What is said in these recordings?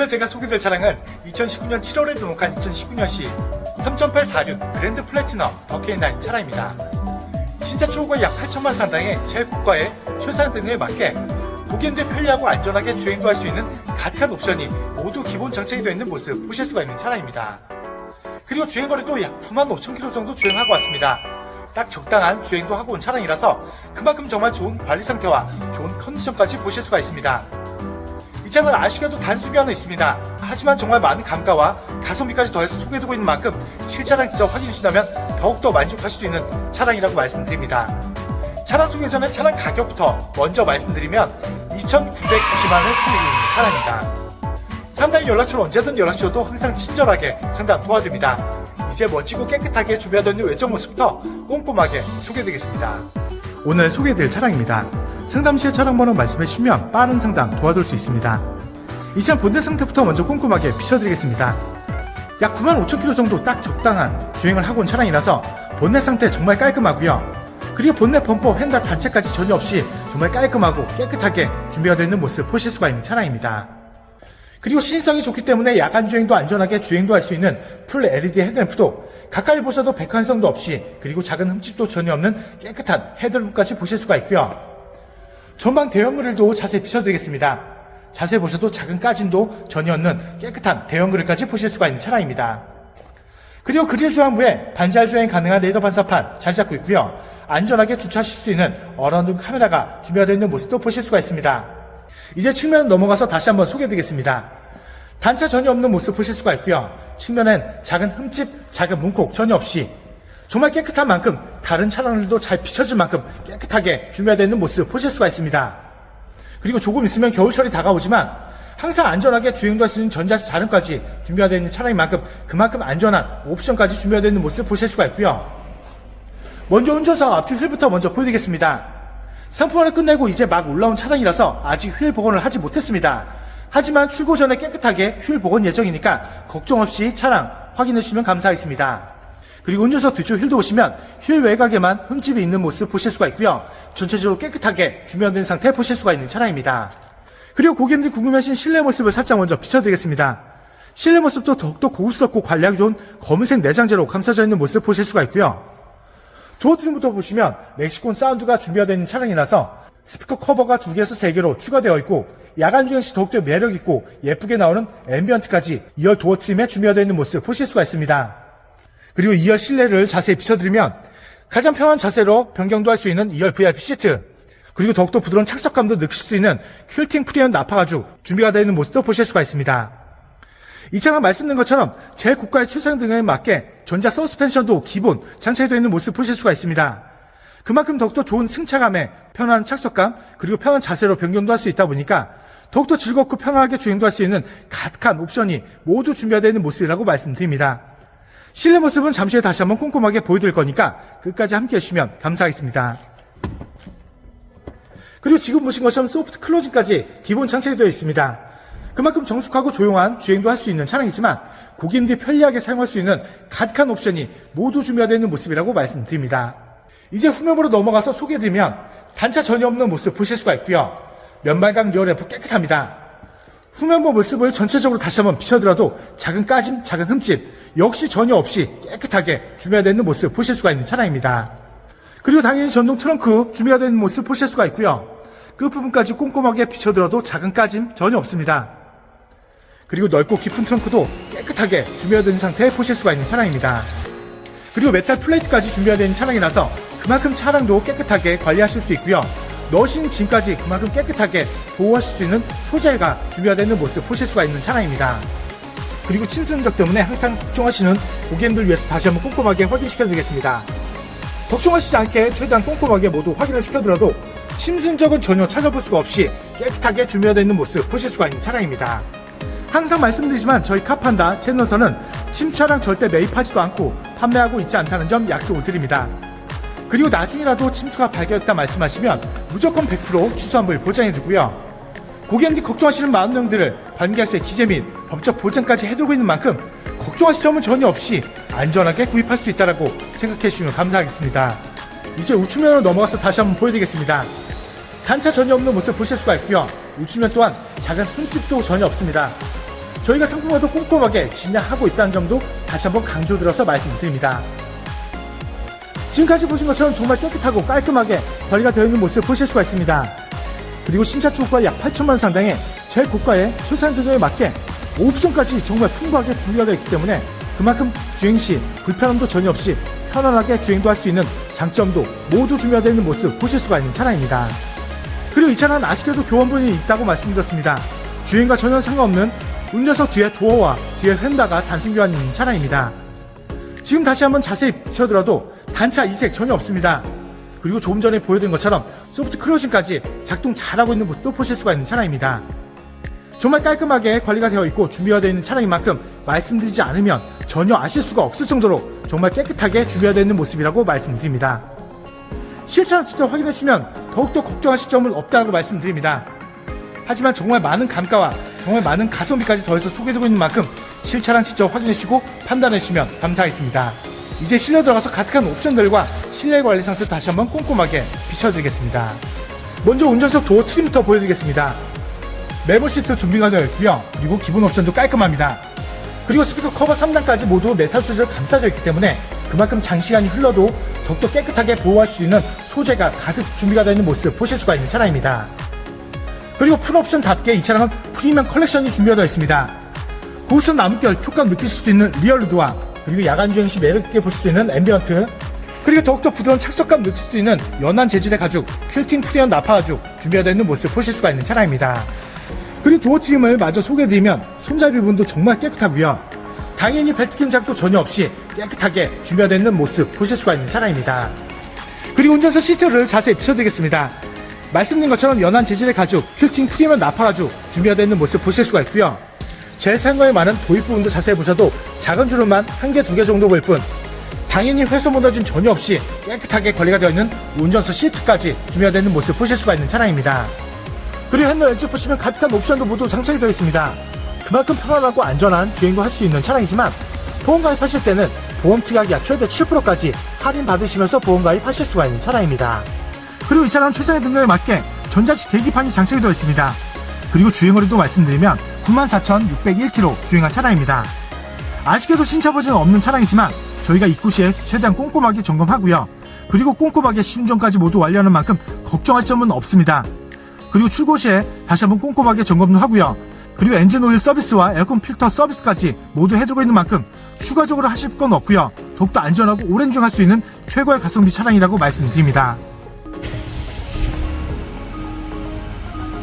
오늘 제가 소개될 차량은 2019년 7월에 등록한 2019년식 3.846 그랜드 플래티넘 더케인9 차량입니다. 신차 초과 약 8천만 상당의 제고가의 최상 등에 맞게 고객님들 편리하고 안전하게 주행도 할 수 있는 가득한 옵션이 모두 기본 장착이 되어 있는 모습 보실 수가 있는 차량입니다. 그리고 주행거리도 약 9만 5천 킬로 정도 주행하고 왔습니다. 딱 적당한 주행도 하고 온 차량이라서 그만큼 정말 좋은 관리 상태와 좋은 컨디션까지 보실 수가 있습니다. 이 차는 아쉬게도 단수기 하나 있습니다. 하지만 정말 많은 감가와 가성비까지 더해서 소개해두고 있는 만큼 실차량 직접 확인해 주신다면 더욱더 만족할 수 있는 차량이라고 말씀드립니다. 차량 소개 전에 차량 가격부터 먼저 말씀드리면 2,990만 원에 승리고 있는 차량입니다. 상당히 연락처를 언제든 연락 주셔도 항상 친절하게 상담 도와드립니다. 이제 멋지고 깨끗하게 준비하던 외적 모습부터 꼼꼼하게 소개해드리겠습니다. 오늘 소개해드릴 차량입니다. 상담 시에 차량 번호 말씀해 주시면 빠른 상담 도와드릴 수 있습니다. 이 차량 본대 상태부터 먼저 꼼꼼하게 비춰드리겠습니다. 약 95,000km 정도 딱 적당한 주행을 하고 온 차량이라서 본넷 상태 정말 깔끔하고요. 그리고 본넷 범퍼 핸들 단체까지 전혀 없이 정말 깔끔하고 깨끗하게 준비가 되어 있는 모습 보실 수가 있는 차량입니다. 그리고 시인성이 좋기 때문에 야간 주행도 안전하게 주행도 할 수 있는 풀 LED 헤드램프도 가까이 보셔도 백환성도 없이 그리고 작은 흠집도 전혀 없는 깨끗한 헤드램프까지 보실 수가 있고요. 전방 대형 그릴도 자세히 비춰드리겠습니다. 자세히 보셔도 작은 까짐도 전혀 없는 깨끗한 대형 그릴까지 보실 수가 있는 차량입니다. 그리고 그릴 주황부에 반잘 주행 가능한 레이더 반사판 잘 잡고 있고요. 안전하게 주차하실 수 있는 어라운드 카메라가 준비가 되어 있는 모습도 보실 수가 있습니다. 이제 측면 넘어가서 다시 한번 소개해드리겠습니다. 단차 전혀 없는 모습 보실 수가 있고요. 측면엔 작은 흠집, 작은 문콕 전혀 없이 정말 깨끗한 만큼 다른 차량들도 잘 비춰질 만큼 깨끗하게 준비가 되어 있는 모습 보실 수가 있습니다. 그리고 조금 있으면 겨울철이 다가오지만 항상 안전하게 주행도 할 수 있는 전자식 자름까지 준비가 되어 있는 차량인 만큼 그만큼 안전한 옵션까지 준비가 되어 있는 모습 보실 수가 있고요. 먼저 운전석 앞쪽 휠부터 먼저 보여드리겠습니다. 상품화를 끝내고 이제 막 올라온 차량이라서 아직 휠 복원을 하지 못했습니다. 하지만 출고 전에 깨끗하게 휠 복원 예정이니까 걱정 없이 차량 확인해 주시면 감사하겠습니다. 그리고 운전석 뒤쪽 휠도 보시면 휠 외곽에만 흠집이 있는 모습 보실 수가 있고요. 전체적으로 깨끗하게 준비된 상태 보실 수가 있는 차량입니다. 그리고 고객님들이 궁금해하신 실내 모습을 살짝 먼저 비춰드리겠습니다. 실내 모습도 더욱더 고급스럽고 관리하기 좋은 검은색 내장재로 감싸져 있는 모습 보실 수가 있고요. 도어 트림부터 보시면 멕시콘 사운드가 준비가 되어 있는 차량이라서 스피커 커버가 두 개에서 세 개로 추가되어 있고 야간 주행 시 더욱더 매력 있고 예쁘게 나오는 앰비언트까지 2열 도어 트림에 준비가 되어 있는 모습 보실 수가 있습니다. 그리고 2열 실내를 자세히 비춰드리면 가장 편한 자세로 변경도 할 수 있는 2열 VIP 시트 그리고 더욱더 부드러운 착석감도 느끼실 수 있는 퀼팅 프리언 나파 가죽 준비가 되어 있는 모습도 보실 수가 있습니다. 이 차량 말씀드린 것처럼 제 고가의 최상 등에 맞게 전자 서스펜션도 기본 장착되어 있는 모습 보실 수가 있습니다. 그만큼 더욱더 좋은 승차감에 편한 착석감 그리고 편한 자세로 변경도 할 수 있다 보니까 더욱더 즐겁고 편안하게 주행도 할 수 있는 가득한 옵션이 모두 준비되어 있는 모습이라고 말씀드립니다. 실내 모습은 잠시 후에 다시 한번 꼼꼼하게 보여드릴 거니까 끝까지 함께 해주시면 감사하겠습니다. 그리고 지금 보신 것처럼 소프트 클로징까지 기본 장착이 되어 있습니다. 그만큼 정숙하고 조용한 주행도 할 수 있는 차량이지만 고객님들이 편리하게 사용할 수 있는 가득한 옵션이 모두 준비되어 있는 모습이라고 말씀드립니다. 이제 후면으로 넘어가서 소개해드리면 단차 전혀 없는 모습 보실 수가 있고요. 면발각 리어램프 깨끗합니다. 후면부 모습을 전체적으로 다시 한번 비춰드려도 작은 까짐, 작은 흠집 역시 전혀 없이 깨끗하게 준비되어 있는 모습 보실 수가 있는 차량입니다. 그리고 당연히 전동 트렁크 준비가 된 모습 보실 수가 있고요. 끝부분까지 꼼꼼하게 비춰들어도 작은 까짐 전혀 없습니다. 그리고 넓고 깊은 트렁크도 깨끗하게 준비가 된 상태에 보실 수가 있는 차량입니다. 그리고 메탈 플레이트까지 준비가 된 차량이라서 그만큼 차량도 깨끗하게 관리하실 수 있고요. 넣으신 짐까지 그만큼 깨끗하게 보호하실 수 있는 소재가 준비가 되는 모습 보실 수가 있는 차량입니다. 그리고 흔적 때문에 항상 걱정하시는 고객님들 위해서 다시 한번 꼼꼼하게 확인시켜 드리겠습니다. 걱정하시지 않게 최대한 꼼꼼하게 모두 확인을 시켜드려도 침수 흔적은 전혀 찾아볼 수가 없이 깨끗하게 준비되어 있는 모습 보실 수가 있는 차량입니다. 항상 말씀드리지만 저희 카판다 채널에서는 침차량 절대 매입하지도 않고 판매하고 있지 않다는 점 약속을 드립니다. 그리고 나중이라도 침수가 발견됐다 말씀하시면 무조건 100% 취소환불 보장해두고요. 고객님들이 걱정하시는 많은 내용들을 관계할세 기재 및 법적 보장까지 해두고 있는 만큼 걱정하실 점은 전혀 없이 안전하게 구입할 수 있다고 생각해 주시면 감사하겠습니다. 이제 우측면으로 넘어가서 다시 한번 보여드리겠습니다. 단차 전혀 없는 모습 보실 수가 있고요. 우측면 또한 작은 흠집도 전혀 없습니다. 저희가 상품화도 꼼꼼하게 진행하고 있다는 점도 다시 한번 강조드려서 말씀드립니다. 지금까지 보신 것처럼 정말 깨끗하고 깔끔하게 관리가 되어 있는 모습 보실 수가 있습니다. 그리고 신차 초과 약 8천만 원 상당의 최고가의 최상 규격에 맞게 옵션까지 정말 풍부하게 준비가 되어 있기 때문에 그만큼 주행 시 불편함도 전혀 없이 편안하게 주행도 할 수 있는 장점도 모두 준비가 되어 있는 모습 보실 수가 있는 차량입니다. 그리고 이 차량은 아쉽게도 교환본이 있다고 말씀드렸습니다. 주행과 전혀 상관없는 운전석 뒤에 도어와 뒤에 휀다가 단순 있는 차량입니다. 지금 다시 한번 자세히 비춰더라도 단차 이색 전혀 없습니다. 그리고 조금 전에 보여드린 것처럼 소프트 클로징까지 작동 잘하고 있는 모습도 보실 수가 있는 차량입니다. 정말 깔끔하게 관리가 되어 있고 준비가 되어 있는 차량인 만큼 말씀드리지 않으면 전혀 아실 수가 없을 정도로 정말 깨끗하게 준비가 되어 있는 모습이라고 말씀드립니다. 실차를 직접 확인해 주시면 더욱더 걱정하실 점은 없다고 말씀드립니다. 하지만 정말 많은 감가와 정말 많은 가성비까지 더해서 소개되고 있는 만큼 실차량 직접 확인해 주시고 판단해 주시면 감사하겠습니다. 이제 실내 들어가서 가득한 옵션들과 실내 관리 상태 다시 한번 꼼꼼하게 비춰드리겠습니다. 먼저 운전석 도어 트림부터 보여드리겠습니다. 매버 시트 준비가 되어 있고요. 그리고 기본 옵션도 깔끔합니다. 그리고 스피커 커버 3단까지 모두 메탈 소재로 감싸져 있기 때문에 그만큼 장시간이 흘러도 더욱더 깨끗하게 보호할 수 있는 소재가 가득 준비가 되어 있는 모습 보실 수가 있는 차량입니다. 그리고 풀옵션답게 이 차량은 프리미엄 컬렉션이 준비가 되어 있습니다. 고급스러운 나무결 효과 느끼실 수 있는 리얼 루드와 그리고 야간 주행 시 매력있게 보실 수 있는 앰비언트 그리고 더욱더 부드러운 착석감 느낄 수 있는 연한 재질의 가죽 퀼팅 프리언 나파 가죽 준비가 되어 있는 모습 보실 수가 있는 차량입니다. 그리고 도어 트림을 마저 소개해드리면 손잡이 부분도 정말 깨끗하고요. 당연히 벨트킴 작도 전혀 없이 깨끗하게 준비가 되어 있는 모습 보실 수가 있는 차량입니다. 그리고 운전석 시트를 자세히 비춰드리겠습니다. 말씀드린 것처럼 연한 재질의 가죽, 퀼팅 프리미엄 나파 가죽 준비가 되어 있는 모습 보실 수가 있고요. 제 사용감에 많은 도입 부분도 자세히 보셔도 작은 주름만 한 개, 두 개 정도 보일 뿐 당연히 훼손 무너짐 전혀 없이 깨끗하게 관리가 되어 있는 운전석 시트까지 있는 모습 보실 수가 있는 차량입니다. 그리고 핸들 왼쪽 보시면 가득한 옵션도 모두 장착이 되어 있습니다. 그만큼 편안하고 안전한 주행도 할 수 있는 차량이지만 보험 가입하실 때는 보험 특약 약 최대 7%까지 할인 받으시면서 보험 가입하실 수가 있는 차량입니다. 그리고 이 차량은 최상의 등급에 맞게 전자식 계기판이 장착이 되어 있습니다. 그리고 주행거리도 말씀드리면 94,601km 주행한 차량입니다. 아쉽게도 신차 버전은 없는 차량이지만 저희가 입구 시에 최대한 꼼꼼하게 점검하고요. 그리고 꼼꼼하게 시운전까지 모두 완료하는 만큼 걱정할 점은 없습니다. 그리고 출고 시에 다시 한번 꼼꼼하게 점검도 하고요. 그리고 엔진 오일 서비스와 에어컨 필터 서비스까지 모두 해두고 있는 만큼 추가적으로 하실 건 없고요. 더욱더 안전하고 오랜 주행할 수 있는 최고의 가성비 차량이라고 말씀드립니다.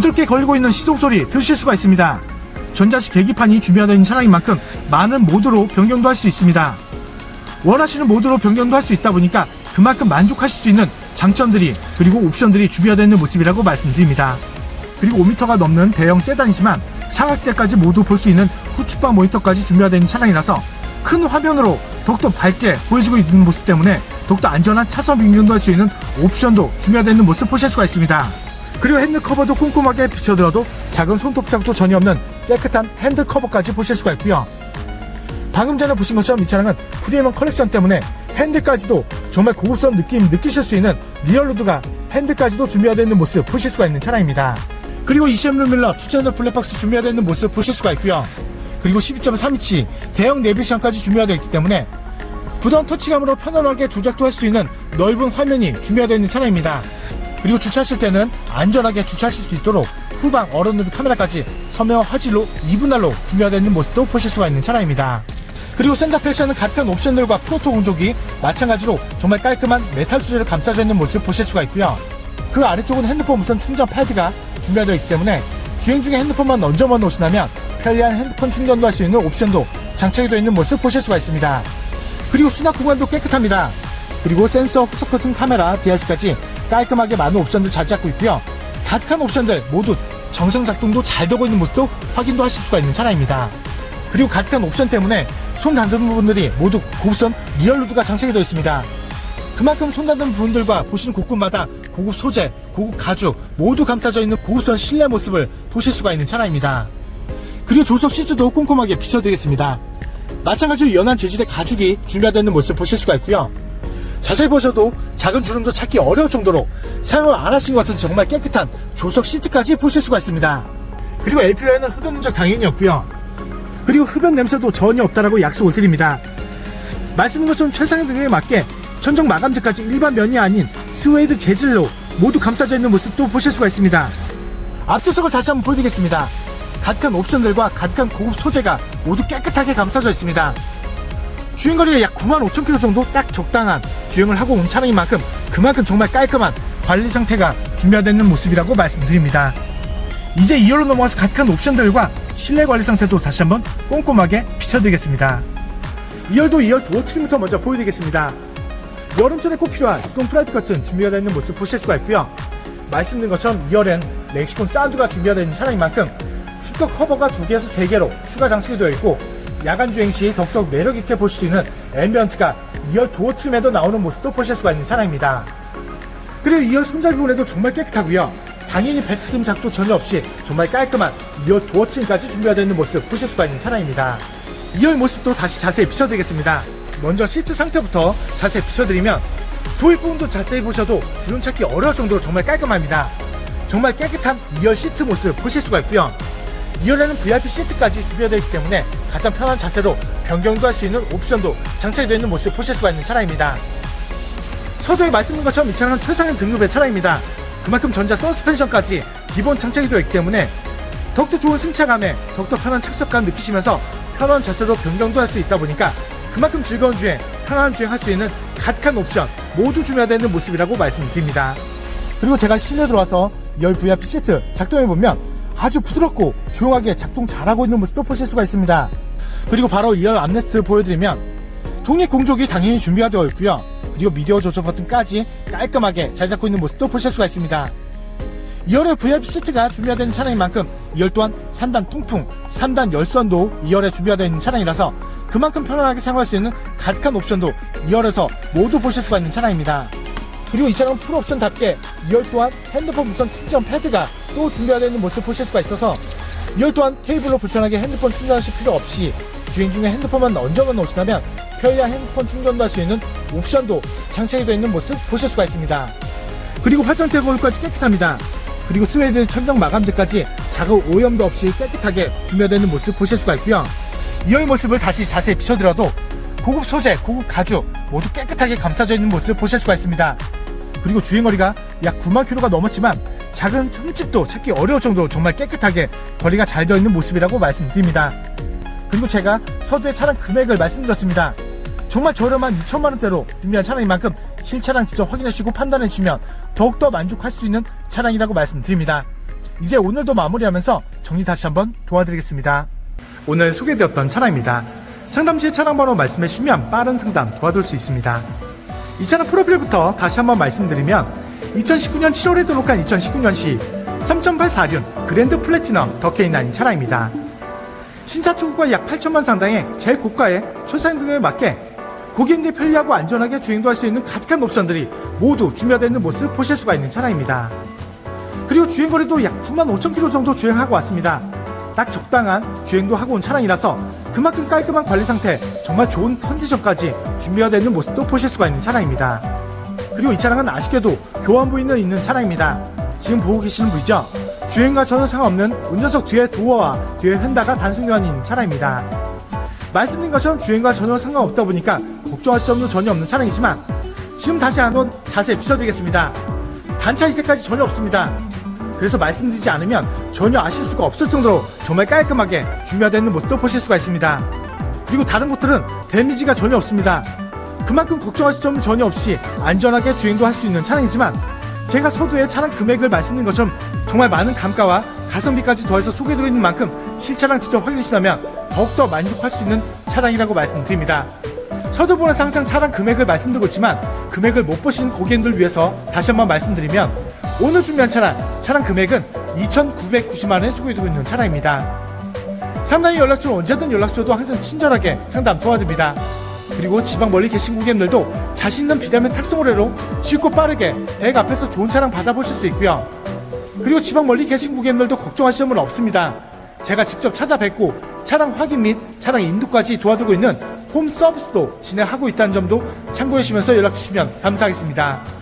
부드럽게 걸리고 있는 시동 소리 들으실 수가 있습니다. 전자식 계기판이 준비되어 있는 차량인 만큼 많은 모드로 변경도 할 수 있습니다. 원하시는 모드로 변경도 할 수 있다 보니까 그만큼 만족하실 수 있는 장점들이 그리고 옵션들이 준비되어 있는 모습이라고 말씀드립니다. 그리고 5m가 넘는 대형 세단이지만 사각대까지 모두 볼 수 있는 후추바 모니터까지 준비가 되는 차량이라서 큰 화면으로 더욱더 밝게 보여지고 있는 모습 때문에 더욱더 안전한 차선 변경도 할 수 있는 옵션도 준비가 되는 모습 보실 수가 있습니다. 그리고 핸드 커버도 꼼꼼하게 비춰들어도 작은 손톱장도 전혀 없는 깨끗한 핸드 커버까지 보실 수가 있고요. 방금 전에 보신 것처럼 이 차량은 프리미엄 컬렉션 때문에 핸들까지도 정말 고급스러운 느낌 느끼실 수 있는 리얼로드가 핸들까지도 준비가 되어 있는 모습 보실 수가 있는 차량입니다. 그리고 ECM 룸밀러 투체널 블랙박스 준비가 되어 있는 모습 보실 수가 있고요. 그리고 12.3인치 대형 내비션까지 준비가 되어 있기 때문에 부드러운 터치감으로 편안하게 조작도 할 수 있는 넓은 화면이 준비가 되어 있는 차량입니다. 그리고 주차하실 때는 안전하게 주차하실 수 있도록 후방 얼음누비 카메라까지 섬유와 화질로 2분할로 준비가 되어 있는 모습도 보실 수가 있는 차량입니다. 그리고 센터 패션은 가득한 옵션들과 프로토 공조기 마찬가지로 정말 깔끔한 메탈 소재를 감싸져 있는 모습 보실 수가 있고요. 그 아래쪽은 핸드폰 무선 충전 패드가 준비가 되어 있기 때문에 주행 중에 핸드폰만 얹어만 놓으시다면 편리한 핸드폰 충전도 할 수 있는 옵션도 장착이 되어 있는 모습 보실 수가 있습니다. 그리고 수납 공간도 깨끗합니다. 그리고 센서, 후속 버튼, 카메라, DRS까지 깔끔하게 많은 옵션들 잘 잡고 있고요. 가득한 옵션들 모두 정상 작동도 잘 되고 있는 모습도 확인도 하실 수가 있는 차량입니다. 그리고 가득한 옵션 때문에 손 닿는 부분들이 모두 고급선 리얼루드가 장착이 되어 있습니다. 그만큼 손 닿는 부분들과 보시는 곳곳마다 고급 소재, 고급 가죽 모두 감싸져 있는 고급선 실내 모습을 보실 수가 있는 차량입니다. 그리고 조석 시트도 꼼꼼하게 비춰드리겠습니다. 마찬가지로 연한 재질의 가죽이 준비되어 있는 모습 보실 수가 있고요. 자세히 보셔도 작은 주름도 찾기 어려울 정도로 사용을 안 하신 것 같은 정말 깨끗한 조석 시트까지 보실 수가 있습니다. 그리고 LPO에는 흡연 문적 당연히 없고요. 그리고 흡연 냄새도 전혀 없다라고 약속을 드립니다. 말씀인 것처럼 최상의 등에 맞게 천정 마감재까지 일반 면이 아닌 스웨이드 재질로 모두 감싸져 있는 모습도 보실 수가 있습니다. 앞좌석을 다시 한번 보여드리겠습니다. 가득한 옵션들과 가득한 고급 소재가 모두 깨끗하게 감싸져 있습니다. 주행 거리가 약 9만 5천 킬로 정도 딱 적당한 주행을 하고 온 차량인 만큼 그만큼 정말 깔끔한 관리 상태가 준비되어 있는 모습이라고 말씀드립니다. 이제 2열로 넘어가서 가득한 옵션들과 실내 관리 상태도 다시 한번 꼼꼼하게 비춰드리겠습니다. 2열도 2열 도어 트림부터 먼저 보여드리겠습니다. 여름철에 꼭 필요한 수동 프라이트 커튼 준비가 되어 있는 모습 보실 수가 있고요. 말씀드린 것처럼 2열엔 렉시콘 사운드가 준비가 되어 있는 차량인 만큼 스피커 커버가 2개에서 3개로 추가 장착이 되어 있고 야간 주행 시 더욱더 매력 있게 보실 수 있는 앰비언트가 2열 도어 트림에도 나오는 모습도 보실 수가 있는 차량입니다. 그리고 2열 손잡이 부분에도 정말 깨끗하고요. 당연히 벨트 금작도 전혀 없이 정말 깔끔한 2열 도어 트림까지 준비가 되어 있는 모습 보실 수가 있는 차량입니다. 2열 모습도 다시 자세히 비춰드리겠습니다. 먼저 시트 상태부터 자세히 비춰드리면 도입 부분도 자세히 보셔도 주름 찾기 어려울 정도로 정말 깔끔합니다. 정말 깨끗한 2열 시트 모습 보실 수가 있고요. 2열에는 VIP 시트까지 준비되어 있기 때문에 가장 편한 자세로 변경도 할 수 있는 옵션도 장착이 되어 있는 모습 보실 수가 있는 차량입니다. 서두에 말씀드린 것처럼 이 차량은 최상위 등급의 차량입니다. 그만큼 전자 서스펜션까지 기본 장착이 되어 있기 때문에 더욱더 좋은 승차감에 더욱더 편한 착석감 느끼시면서 편한 자세로 변경도 할 수 있다 보니까 그만큼 즐거운 주행, 편안한 주행 할 수 있는 가득한 옵션 모두 준비되어 있는 모습이라고 말씀드립니다. 그리고 제가 실내 들어와서 열 VIP 시트 작동해보면 아주 부드럽고 조용하게 작동 잘하고 있는 모습도 보실 수가 있습니다. 그리고 바로 이열 암레스트 보여드리면 독립 공조기 당연히 준비가 되어 있고요. 그리고 미디어 조절 버튼까지 깔끔하게 잘 잡고 있는 모습도 보실 수가 있습니다. 2열의 VIP 시트가 준비가 된 차량인 만큼 2열 또한 3단 통풍, 3단 열선도 2열에 준비가 되어 있는 차량이라서 그만큼 편안하게 사용할 수 있는 가득한 옵션도 2열에서 모두 보실 수가 있는 차량입니다. 그리고 이 차량 풀옵션답게 2열 또한 핸드폰 무선 충전 패드가 또 준비가 되어 있는 모습 보실 수가 있어서 2열 또한 케이블로 불편하게 핸드폰 충전하실 필요 없이 주행 중에 핸드폰만 얹어만 놓으시다면 편리한 핸드폰 충전도 할 수 있는 옵션도 장착이 되어 있는 모습 보실 수가 있습니다. 그리고 화장대 거울까지 깨끗합니다. 그리고 스웨이드 천정 마감재까지 작업 오염도 없이 깨끗하게 준비되어 있는 모습 보실 수가 있고요. 2열 모습을 다시 자세히 비춰드려도 고급 소재, 고급 가죽 모두 깨끗하게 감싸져 있는 모습 보실 수가 있습니다. 그리고 주행거리가 약 9만 킬로가 넘었지만 작은 흠집도 찾기 어려울 정도로 정말 깨끗하게 거리가 잘 되어 있는 모습이라고 말씀드립니다. 그리고 제가 서두에 차량 금액을 말씀드렸습니다. 정말 저렴한 2천만 원대로 준비한 차량인 만큼 실차량 직접 확인하시고 판단해 주시면 더욱더 만족할 수 있는 차량이라고 말씀드립니다. 이제 오늘도 마무리하면서 정리 다시 한번 도와드리겠습니다. 오늘 소개되었던 차량입니다. 상담 시에 차량 번호 말씀해 주시면 빠른 상담 도와드릴 수 있습니다. 이 차량 프로필부터 다시 한번 말씀드리면 2019년 7월에 등록한 2019년시 3.84륜 그랜드 플래티넘 더케인9 차량입니다. 신차 초급가 약 8천만 상당의 제일 고가의 초사양 등에 맞게 고객님들이 편리하고 안전하게 주행도 할 수 있는 가득한 옵션들이 모두 준비되어 있는 모습 보실 수가 있는 차량입니다. 그리고 주행거리도 약 9만 5천 킬로 정도 주행하고 왔습니다. 딱 적당한 주행도 하고 온 차량이라서 그만큼 깔끔한 관리 상태, 정말 좋은 컨디션까지 준비가 되어 있는 모습도 보실 수가 있는 차량입니다. 그리고 이 차량은 아쉽게도 교환 부인은 있는 차량입니다. 지금 보고 계시는 분이죠? 주행과 전혀 상관없는 운전석 뒤에 도어와 뒤에 휀다가 단순 교환이 있는 차량입니다. 말씀드린 것처럼 주행과 전혀 상관없다 보니까 걱정할 점도 전혀 없는 차량이지만 지금 다시 한번 자세히 비춰드리겠습니다. 단차 이색까지 전혀 없습니다. 그래서 말씀드리지 않으면 전혀 아실 수가 없을 정도로 정말 깔끔하게 준비되어 있는 모습도 보실 수가 있습니다. 그리고 다른 곳들은 데미지가 전혀 없습니다. 그만큼 걱정하실 점은 전혀 없이 안전하게 주행도 할 수 있는 차량이지만 제가 서두에 차량 금액을 말씀드린 것처럼 정말 많은 감가와 가성비까지 더해서 소개되고 있는 만큼 실차량 직접 확인하시다면 더욱더 만족할 수 있는 차량이라고 말씀드립니다. 서두본에서 항상 차량 금액을 말씀드리고 있지만 금액을 못 보신 고객님들 위해서 다시 한번 말씀드리면 오늘 준비한 차량, 차량 금액은 2,990만 원에 소개되고 있는 차량입니다. 상당히 연락처는 언제든 연락 줘도 항상 친절하게 상담 도와드립니다. 그리고 지방 멀리 계신 고객님들도 자신 있는 비대면 탁송 거래로 쉽고 빠르게 백 앞에서 좋은 차량 받아보실 수 있고요. 그리고 지방 멀리 계신 고객님들도 걱정하실 점은 없습니다. 제가 직접 찾아뵙고 차량 확인 및 차량 인도까지 도와드리고 있는 홈 서비스도 진행하고 있다는 점도 참고해 주시면서 연락 주시면 감사하겠습니다.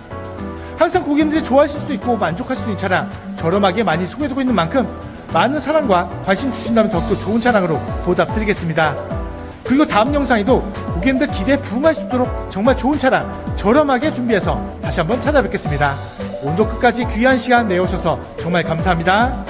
항상 고객님들이 좋아하실 수 있고 만족할 수 있는 차량 저렴하게 많이 소개되고 있는 만큼 많은 사랑과 관심 주신다면 더욱더 좋은 차량으로 보답드리겠습니다. 그리고 다음 영상에도 고객님들 기대에 부응할 수 있도록 정말 좋은 차량 저렴하게 준비해서 다시 한번 찾아뵙겠습니다. 온도 끝까지 귀한 시간 내오셔서 정말 감사합니다.